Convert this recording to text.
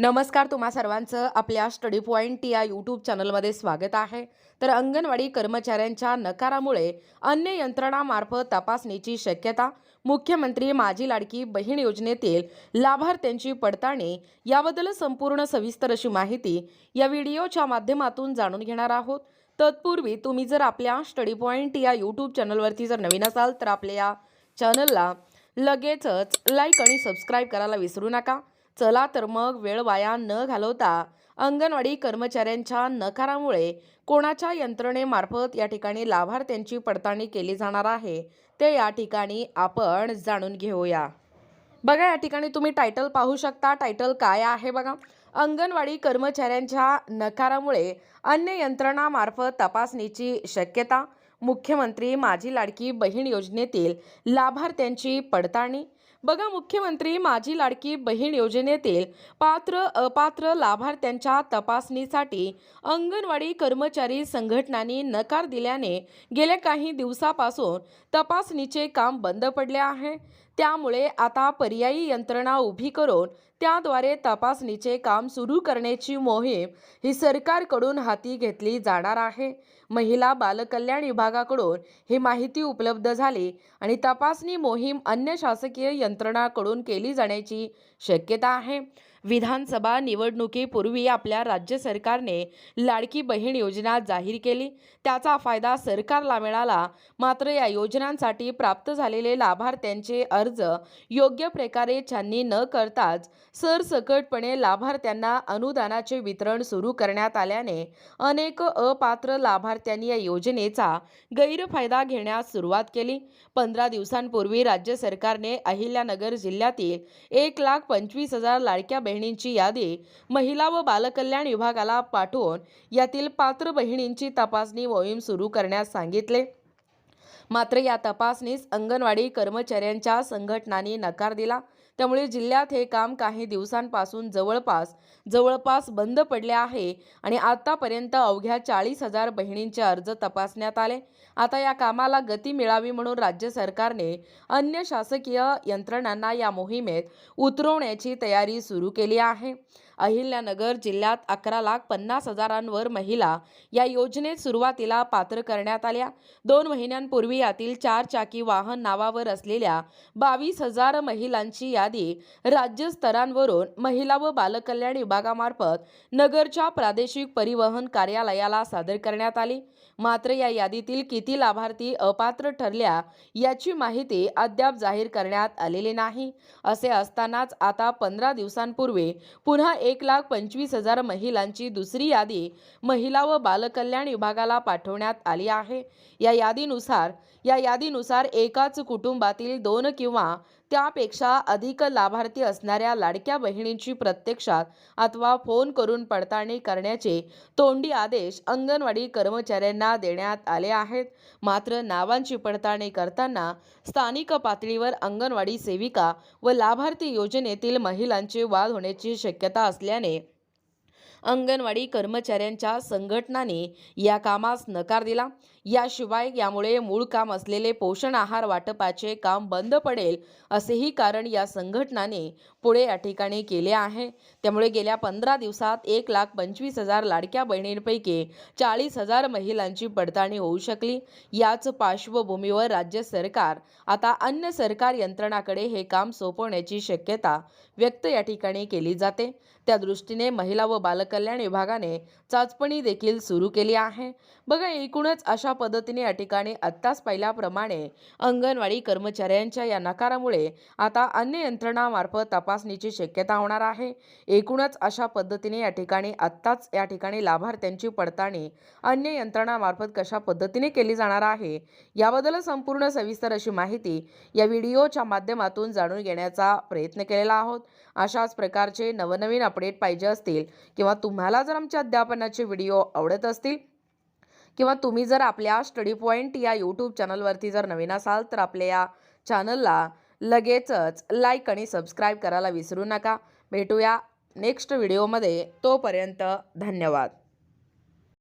नमस्कार तुम्हा सर्वांचं आपल्या स्टडी पॉईंट या यूट्यूब चॅनलमध्ये स्वागत आहे. तर अंगणवाडी कर्मचाऱ्यांच्या नकारामुळे अन्य यंत्रणामार्फत तपासणीची शक्यता मुख्यमंत्री माझी लाडकी बहीण योजनेतील लाभार्थ्यांची पडताळणी याबद्दल संपूर्ण सविस्तर अशी माहिती या व्हिडिओच्या माध्यमातून जाणून घेणार आहोत. तत्पूर्वी तुम्ही जर आपल्या स्टडी पॉईंट या यूट्यूब चॅनलवरती जर नवीन असाल तर आपल्या या चॅनलला लगेचच लाईक आणि सबस्क्राईब करायला विसरू नका. चला तर मग वेळ वाया न घालवता अंगणवाडी कर्मचाऱ्यांच्या नकारामुळे कोणाच्या यंत्रणेमार्फत या ठिकाणी लाभार्थ्यांची पडताळणी केली जाणार आहे ते या ठिकाणी आपण जाणून घेऊया. बघा या ठिकाणी तुम्ही टायटल पाहू शकता. टायटल काय आहे बघा? अंगणवाडी कर्मचाऱ्यांच्या नकारामुळे अन्य यंत्रणामार्फत तपासणीची शक्यता मुख्यमंत्री माझी लाडकी बहीण योजनेतील लाभार्थ्यांची पडताळणी बघा मुख्यमंत्री माझी लाडकी बहीण योजनेतील पात्र अपात्र लाभार्थ्यांच्या तपासणीसाठी अंगणवाडी कर्मचारी संघटनांनी नकार दिल्याने गेल्या काही दिवसापासून तपासणीचे काम बंद पडले आहे. त्यामुळे आता पर्यायी यंत्रणा उभी करून त्याद्वारे तपासणीचे काम सुरू करण्याची मोहीम ही सरकारकडून हाती घेतली जाणार आहे. महिला बालकल्याण विभागाकडून ही माहिती उपलब्ध झाली आणि तपासणी मोहीम अन्य शासकीय यंत्रणाकडून केली जाण्याची शक्यता आहे. विधानसभा निवडणुकीपूर्वी आपल्या राज्य सरकारने लाडकी बहीण योजना जाहीर केली. त्याचा फायदा सरकारला मिळाला. मात्र या योजनांसाठी प्राप्त झालेले लाभार्थ्यांचे अर्ज योग्य प्रकारे छाननी न करताच सरसकटपणे लाभार्थ्यांना अनुदानाचे वितरण सुरू करण्यात आल्याने अनेक अपात्र लाभार्थ्यांनी या योजनेचा गैरफायदा घेण्यास सुरुवात केली. पंधरा दिवसांपूर्वी राज्य सरकारने अहिल्यानगर जिल्ह्यातील एक लाख पंचवीस हजार लाडक्या बहिणींची यादी महिला व बालकल्याण विभागाला पाठवून यातील पात्र बहिणींची तपासणी मोहीम सुरू करण्यास सांगितले. मात्र या तपासणीस अंगणवाडी कर्मचाऱ्यांच्या संघटनांनी नकार दिला. त्यामुळे जिल्ह्यात हे काम काही दिवसांपासून जवळपास जवळपास बंद पडले आहे आणि आतापर्यंत अवघ्या चाळीस हजार बहिणींचे अर्ज तपासण्यात आले. आता या कामाला गती मिळावी म्हणून राज्य सरकारने अन्य शासकीय यंत्रणांना या मोहिमेत उतरवण्याची तयारी सुरू केली आहे. अहिल्यानगर जिल्ह्यात अकरा लाख पन्नास हजारांवर महिला या योजनेत सुरुवातीला पात्र करण्यात आल्या. दोन महिन्यांपूर्वी यातील चार चाकी वाहन नावावर असलेल्या बावीस हजार महिलांची यादी राज्य स्तरांवरून महिला व बालकल्याण विभागामार्फत नगरच्या प्रादेशिक परिवहन कार्यालयाला सादर करण्यात आली. मात्र या यादीतील किती लाभार्थी अपात्र ठरल्या याची माहिती अद्याप जाहीर करण्यात आलेली नाही. असे असतानाच आता पंधरा दिवसांपूर्वी पुन्हा एक लाख पंचवीस हजार महिलांची दुसरी यादी महिला व बालकल्याण विभागाला पाठवण्यात आली आहे. या यादीनुसार या यादीनुसार एकाच कुटुंबातील दोन किंवा त्यापेक्षा अधिक लाभार्थी असणाऱ्या लाडक्या बहिणींची प्रत्यक्षात अथवा फोन करून पडताळणी करण्याचे तोंडी आदेश अंगणवाडी कर्मचाऱ्यांना देण्यात आले आहेत. मात्र नावांची पडताळणी करताना स्थानिक पातळीवर अंगणवाडी सेविका व लाभार्थी योजनेतील महिलांचे वाद होण्याची शक्यता असल्याने अंगणवाडी कर्मचाऱ्यांच्या संघटनाने या कामास नकार दिला. याशिवाय यामुळे मूळ काम असलेले पोषण आहार वाटपाचे काम बंद पडेल असेही कारण या संघटनाने पुढे या ठिकाणी केले आहे. त्यामुळे गेल्या पंधरा दिवसात एक लाख पंचवीस हजार लाडक्या बहिणींपैकी चाळीस हजार महिलांची पडताळणी होऊ शकली. याच पार्श्वभूमीवर राज्य सरकार आता अन्य सरकार यंत्रणाकडे हे काम सोपवण्याची शक्यता व्यक्त या ठिकाणी केली जाते. त्या दृष्टीने महिला व बालकल्याण विभागाने चाचपणी देखील सुरू केली आहे. बघा एकूणच अशा पद्धतीने या ठिकाणी आत्ताच पाहिल्याप्रमाणे अंगणवाडी कर्मचाऱ्यांच्या या नकारामुळे आता अन्य यंत्रणामार्फत तपासणीची शक्यता होणार आहे. एकूणच अशा पद्धतीने या ठिकाणी आत्ताच या ठिकाणी लाभार्थ्यांची पडताळणी अन्य यंत्रणामार्फत कशा पद्धतीने केली जाणार आहे याबद्दल संपूर्ण सविस्तर अशी माहिती या व्हिडिओच्या माध्यमातून जाणून घेण्याचा प्रयत्न केलेला आहोत. अशाच प्रकारचे नवनवीन अपडेट पाहिजे असतील किंवा तुम्हाला जर आमच्या अध्यापनाचे व्हिडिओ आवडत असतील किंवा तुम्ही जर आपल्या स्टडी पॉईंट या यूट्यूब चॅनलवरती जर नवीन असाल तर आपल्या या चॅनलला लगेचच लाईक आणि सबस्क्राईब करायला विसरू नका. भेटूया नेक्स्ट व्हिडिओमध्ये. तोपर्यंत धन्यवाद.